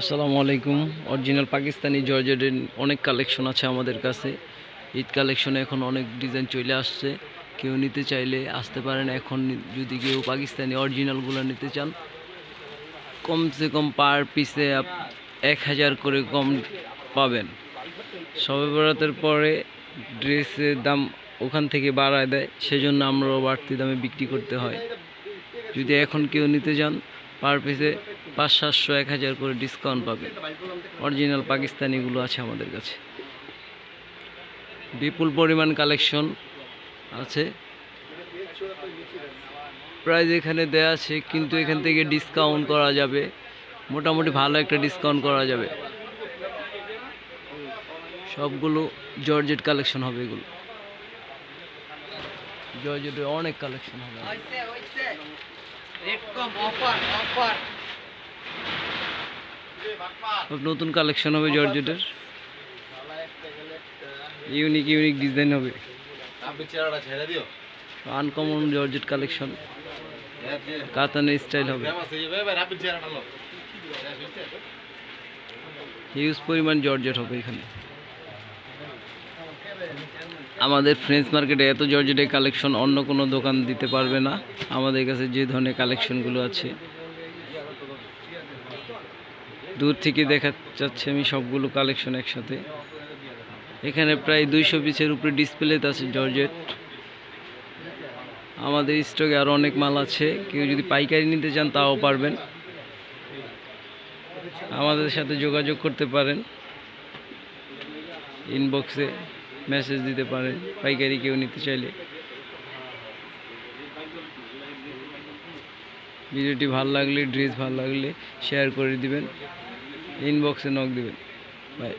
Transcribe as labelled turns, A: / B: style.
A: আসসালামু আলাইকুম। অরিজিনাল পাকিস্তানি জর্জেটের অনেক কালেকশন আছে আমাদের কাছে। ঈদ কালেকশনে এখন অনেক ডিজাইন চলে আসছে। কেউ নিতে চাইলে আসতে পারেন। এখন যদি কেউ পাকিস্তানি অরিজিনালগুলো নিতে চান, কমসে কম পার পিসে এক হাজার করে কম পাবেন। সবে বরাতের পরে ড্রেসের দাম ওখান থেকে বাড়ায় দেয়, সেজন্য আমরাও বাড়তি দামে বিক্রি করতে হয়। যদি এখন কেউ নিতে যান পার পিসে পাঁচ সাতশো এক হাজার করে ডিসকাউন্ট পাবেন অরিজিনাল পাকিস্তানিগুলো আছে আমাদের কাছে। বিপুল পরিমাণ কালেকশন আছে। প্রাইস এখানে দেয়া আছে, কিন্তু এখান থেকে ডিসকাউন্ট করা যাবে। মোটামুটি ভালো একটা ডিসকাউন্ট করা যাবে। সবগুলো জর্জেট কালেকশন হবে এগুলো। জর্জেটের অনেক কালেকশন হবে।
B: রেট কম অফার অফার
A: নতুন কালেকশন হবে জর্জেটের। ইউনিক ইউনিক ডিজাইন হবে। আনকমন জর্জেট কালেকশন কাতানের স্টাইল হবে। হিউজ পরিমাণ জর্জেট হবে এখানে। আমাদের ফ্রেন্স মার্কেটে এত জর্জেটের কালেকশন অন্য কোনো দোকান দিতে পারবে না। আমাদের কাছে যে ধরনের কালেকশনগুলো আছে। দূর থেকে দেখা যাচ্ছে আমি সবগুলো কালেকশন একসাথে। এখানে প্রায় দুইশো পিসের উপরে ডিসপ্লেতে আছে জর্জেট আমাদের স্টকে আরও অনেক মাল আছে, কেউ যদি পাইকারি নিতে চান তাও পারবেন। আমাদের সাথে যোগাযোগ করতে পারেন। ইনবক্সে মেসেজ দিতে পারেন, পাইকারি কেউ নিতে চাইলে। ভিডিওটি ভালো লাগলে ড্রেস ভালো লাগলে শেয়ার করে দিবেন ইনবক্সে নক দিবেন। বাই